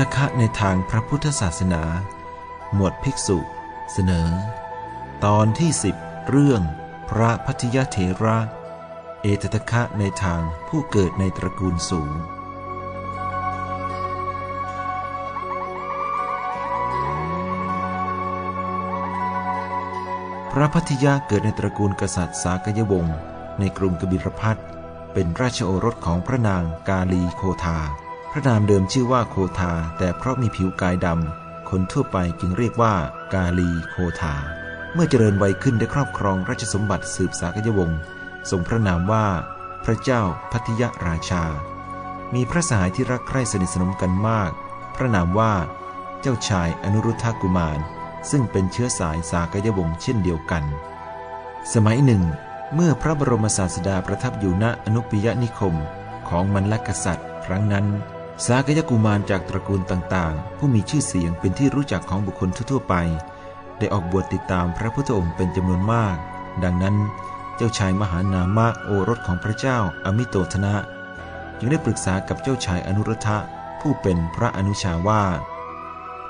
ทคะในทางพระพุทธศาสนา หมวดภิกษุ เสนอ ตอนที่สิบเรื่องพระพัทยเถระ เอธทคะในทางผู้เกิดในตระกูลสูง พระพัทยาเกิดในตระกูลกษัตริย์สากยวงศ์ในกรุงกบิลพัทเป็นราชโอรสของพระนางกาลีโคทา พระนามเดิมชื่อว่าโคทา แต่เพราะมีผิวกายดำ คนทั่วไปจึงเรียกว่ากาลีโคทา เมื่อเจริญวัยขึ้นได้ครอบครองราชสมบัติสืบสากยวงศ์ทรงพระนามว่า พระเจ้าพัทยราชา มีพระสหายที่รักใคร่สนิทสนมกันมาก พระนามว่า เจ้าชายอนุรุทธกุมาร ซึ่งเป็นเชื้อสายสากยวงศ์เช่นเดียวกัน สมัยหนึ่ง เมื่อพระบรมศาสดาประทับอยู่ณอนุปยนิคมของมันลกษัตริย์ ครั้งนั้น สากยกุมารจากตระกูลต่างๆ ผู้มีชื่อเสียงเป็นที่รู้จักของบุคคลทั่วๆไป ได้ออกบวชติดตามพระพุทธองค์เป็นจำนวนมาก ดังนั้น เจ้าชายมหานามะโอรสของพระเจ้าอมิโตธนะ จึงได้ปรึกษากับเจ้าชายอนุรุทธะผู้เป็นพระอนุชาว่า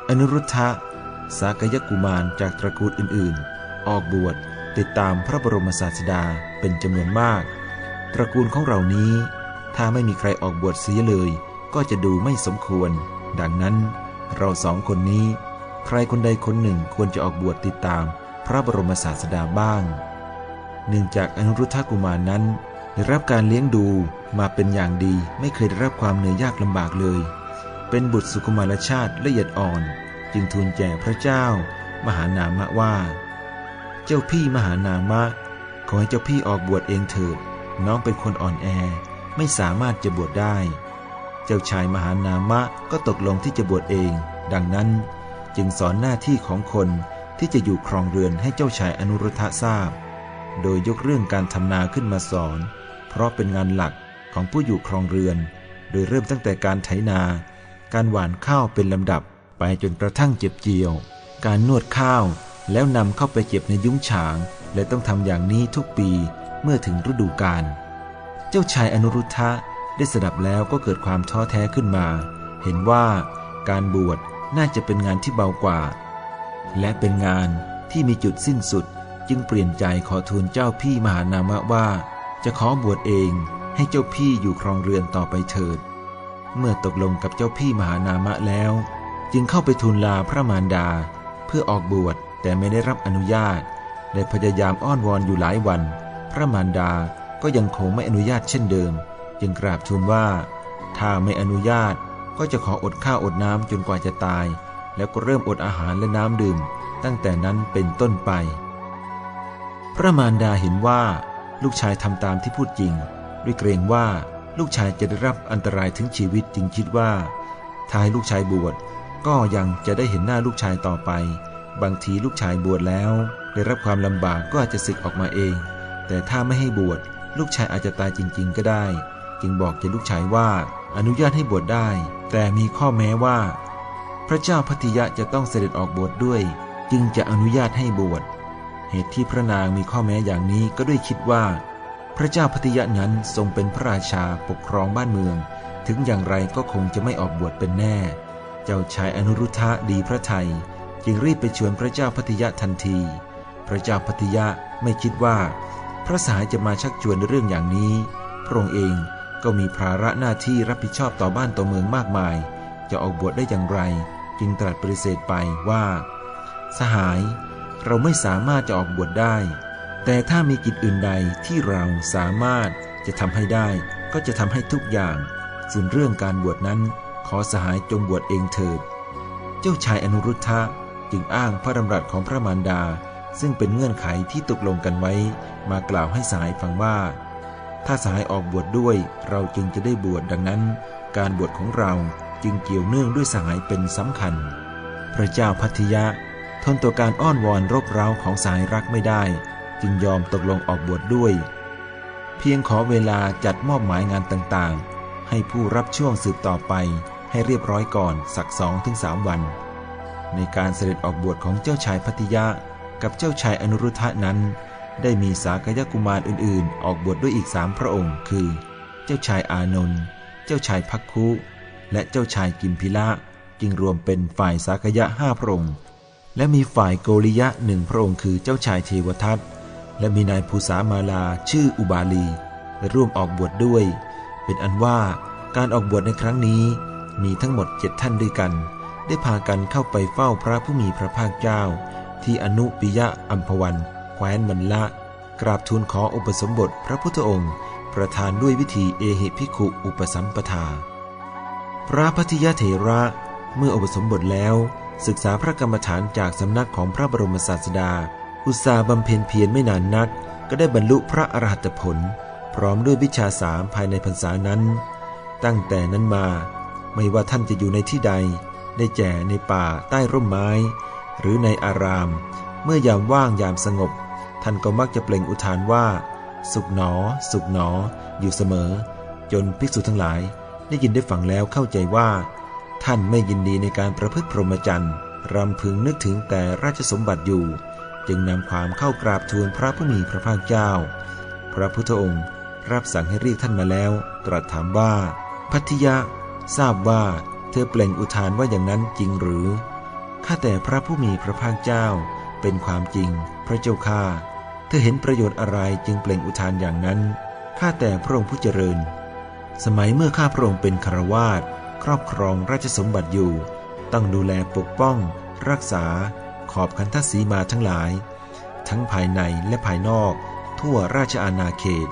อนุรุทธะสากยกุมารจากตระกูลอื่นๆ ออกบวชติดตามพระบรมศาสดาเป็นจำนวนมาก ตระกูลของเรานี้ ถ้าไม่มีใครออกบวชเสียเลย ก็จะดูไม่สมควร ดังนั้น เราสองคนนี้ ใครคนใดคนหนึ่งควรจะออกบวชติดตามพระบรมศาสดาบ้าง เนื่องจากอนุรุทธกุมารนั้น ได้รับการเลี้ยงดูมาเป็นอย่างดีไม่เคยได้รับความเหนื่อยยากลำบากเลย เป็นบุตรสุกุมารชาติละเอียดอ่อน จึงทูลแก่พระเจ้า มหานามะว่า เจ้าพี่มหานามะ ขอให้เจ้าพี่ออกบวชเองเถิด น้องเป็นคนอ่อนแอไม่สามารถจะบวชได้ จ้าชายมหานามะก็ตกลงที่จะบวชเอง ดังนั้นจึงสอนหน้าที่ของคนที่จะอยู่ครองเรือนให้เจ้าชายอนุรุทธะทราบ โดยยกเรื่องการทำนาขึ้นมาสอน เพราะเป็นงานหลักของผู้อยู่ครองเรือน โดยเริ่มตั้งแต่การไถนา การหว่านข้าวเป็นลำดับไปจนกระทั่งเจ็บเจียว การนวดข้าวแล้วนำเข้าไปเก็บในยุ้งฉาง และต้องทำอย่างนี้ทุกปีเมื่อถึงฤดูกาล เจ้าชายอนุรุทธะ ได้สดับแล้วก็เกิดความท้อแท้ขึ้นมา เห็นว่าการบวชน่าจะเป็นงานที่เบากว่า และเป็นงานที่มีจุดสิ้นสุดจึงเปลี่ยนใจขอทูลเจ้าพี่มหานามะว่า จะขอบวชเองให้เจ้าพี่อยู่ครองเรือนต่อไปเถิด เมื่อตกลงกับเจ้าพี่มหานามะแล้ว จึงเข้าไปทูลลาพระมารดา เพื่อออกบวชแต่ไม่ได้รับอนุญาตได้พยายามอ้อนวอนอยู่หลายวัน พระมารดาก็ยังคงไม่อนุญาตเช่นเดิม จึงกราบทูลว่า ถ้าไม่อนุญาตก็จะขออดข้าวอดน้ำจนกว่าจะตาย แล้วก็เริ่มอดอาหารและน้ำดื่ม ตั้งแต่นั้นเป็นต้นไป พระมารดาเห็นว่าลูกชายทำตามที่พูดจริง ด้วยเกรงว่าลูกชายจะได้รับอันตรายถึงชีวิตจึงคิดว่าถ้าให้ลูกชายบวชก็ยังจะได้เห็นหน้าลูกชายต่อไป บางทีลูกชายบวชแล้ว ได้รับความลำบากก็อาจจะสึกออกมาเอง แต่ถ้าไม่ให้บวชลูกชายอาจจะตายจริง ๆ ก็ได้ จึงบอกแก่ลูกชายว่าอนุญาตให้บวชได้ แต่มีข้อแม้ว่า พระเจ้าพัทยะจะต้องเสด็จออกบวชดด้วย จึงจะอนุญาตให้บวชเหตุที่พระนางมีข้อแม้อย่างนี้ก็ด้วยคิดว่า พระเจ้าพัทยะนั้นทรงเป็นพระราชาปกครองบ้านเมือง ถึงอย่างไรก็คงจะไม่ออกบวชเป็นแน่ เจ้าชายอนุรุทธะดีพระไทย จึงรีบไปชวนพระเจ้าพัทยะทันที พระเจ้าพัทยะไม่คิดว่า พระสายจะมาชักชวนในเรื่องอย่างนี้ พระองค์เอง ก็มีภาระหน้าที่รับผิดชอบต่อบ้านต่อเมืองมากมาย จะออกบวชได้อย่างไร จึงตรัสปฏิเสธไปว่า สหาย เราไม่สามารถจะออกบวชได้ แต่ถ้ามีกิจอื่นใดที่เราสามารถจะทำให้ได้ ก็จะทำให้ทุกอย่าง ส่วนเรื่องการบวชนั้น ขอสหายจงบวชเองเถิด เจ้าชายอนุรุทธะจึงอ้างพระดำรัสของพระมารดา ซึ่งเป็นเงื่อนไขที่ตกลงกันไว้ มากล่าวให้สหายฟังว่า ถ้าสหายออกบวชดด้วย เราจึงจะได้บวชดังนั้น การบวชของเราจึงเกี่ยวเนื่องด้วยสหายเป็นสำคัญ พระเจ้าพัทยะทนต่อการอ้อนวอนรบเร้าของสายรักไม่ได้ จึงยอมตกลงออกบวชดด้วย เพียงขอเวลาจัดมอบหมายงานต่างๆ ให้ผู้รับช่วงสืบต่อไปให้เรียบร้อยก่อนสักสองถึงสามวัน ในการเสด็จออกบวชของเจ้าชายพัทยะกับเจ้าชายอนุรุทธะนั้น ได้มีสากยกุมารอื่นๆ ออกบวชด้วยอีกสามพระองค์ คือ เจ้าชายอานนท์ เจ้าชายพักคุ และเจ้าชายกิมพิละจึงรวมเป็นฝ่ายสากยะห้าพระองค์ และมีฝ่ายโกริยะหนึ่งพระองค์คือเจ้าชายเทวทัต และมีนายภูษามาลาชื่ออุบาลีร่วมออกบวชดด้วย เป็นอันว่าการออกบวชในครั้งนี้มีทั้งหมดเจ็ดท่านด้วยกัน ได้พากันเข้าไปเฝ้าพระผู้มีพระภาคเจ้า ที่อนุปิยะอัมพวัน ว้นมันละ กราบทูลขออุปสมบทพระพุทธองค์ ประทานด้วยวิธีเอหิพิขุอุปสัมปทา พระพัทยเถระเมื่ออุปสมบทแล้ว ศึกษาพระกรรมฐานจากสำนักของพระบรมศาสดา อุตสาบำเพ็ญเพียรไม่นานนัก ก็ได้บรรลุพระอรหัตผล พร้อมด้วยวิชาสามภายในพรรษานั้น ตั้งแต่นั้นมา ไม่ว่าท่านจะอยู่ในที่ใด ได้แก่ในป่าใต้ร่มไม้ หรือในอาราม เมื่อยามว่างยามสงบ ท่านก็มักจะเปล่งอุทานว่า สุขหนอ สุขหนอ อยู่เสมอ จนภิกษุทั้งหลายได้ยินได้ฟังแล้วเข้าใจว่า ท่านไม่ยินดีในการประพฤติพรหมจรรย์รำพึงนึกถึงแต่ราชสมบัติอยู่ จึงนำความเข้ากราบทูลพระผู้มีพระภาคเจ้า พระพุทธองค์รับสั่งให้เรียกท่านมาแล้ว ตรัสถามว่า พัทยะ ทราบว่าเธอเปล่งอุทานว่าอย่างนั้นจริงหรือข้าแต่พระผู้มีพระภาคเจ้า เป็นความจริง พระเจ้าข้า เธอเห็นประโยชน์อะไรจึงเปล่งอุทานอย่างนั้น ข้าแต่พระองค์ผู้เจริญ สมัยเมื่อข้าพระองค์เป็นคารวาสครอบครองราชสมบัติอยู่ ต้องดูแลปกป้อง รักษา ขอบคันทศีมาทั้งหลาย ทั้งภายในและภายนอก ทั่วราชอาณาเขต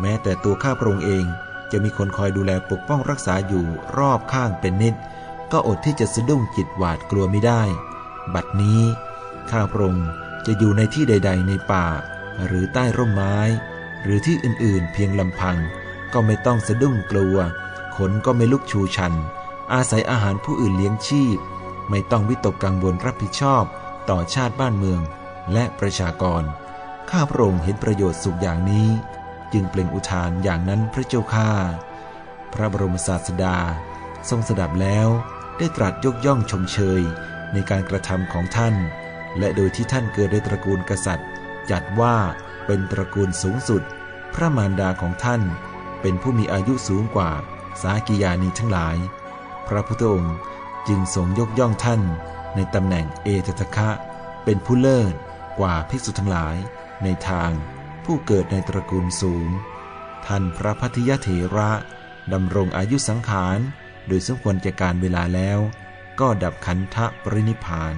แม้แต่ตัวข้าพระองค์เองจะมีคนคอยดูแลปกป้องรักษาอยู่รอบข้างเป็นนิด ก็อดที่จะสะดุ้งจิตหวาดกลัวไม่ได้ บัดนี้ข้าพระองค์ จะอยู่ในที่ใด ๆ ในป่า หรือใต้ร่มไม้ หรือที่อื่นๆ เพียงลำพัง ก็ไม่ต้องสะดุ้งกลัว ขนก็ไม่ลุกชูชัน อาศัยอาหารผู้อื่นเลี้ยงชีพ ไม่ต้องวิตกกังวลรับผิดชอบ ต่อชาติบ้านเมือง และประชากร ข้าพระองค์เห็นประโยชน์สุขอย่างนี้ จึงเปล่งอุทานอย่างนั้นพระเจ้าข้าพระบรมศาสดา ทรงสดับแล้วได้ตรัสยกย่องชมเชยในการกระทำของท่าน และโดยที่ท่านเกิดในตระกูลกษัตริย์ จัดว่าเป็นตระกูลสูงสุด พระมารดาของท่าน เป็นผู้มีอายุสูงกว่าสากิยานีทั้งหลาย พระพุทธองค์จึงทรงยกย่องท่าน ในตำแหน่งเอตทะคะ เป็นผู้เลิศกว่าภิกษุทั้งหลาย ในทางผู้เกิดในตระกูลสูง ท่านพระพัทยเถระดำรงอายุสังขาร โดยสมควรแก่การเวลาแล้ว ก็ดับขันธปรินิพาน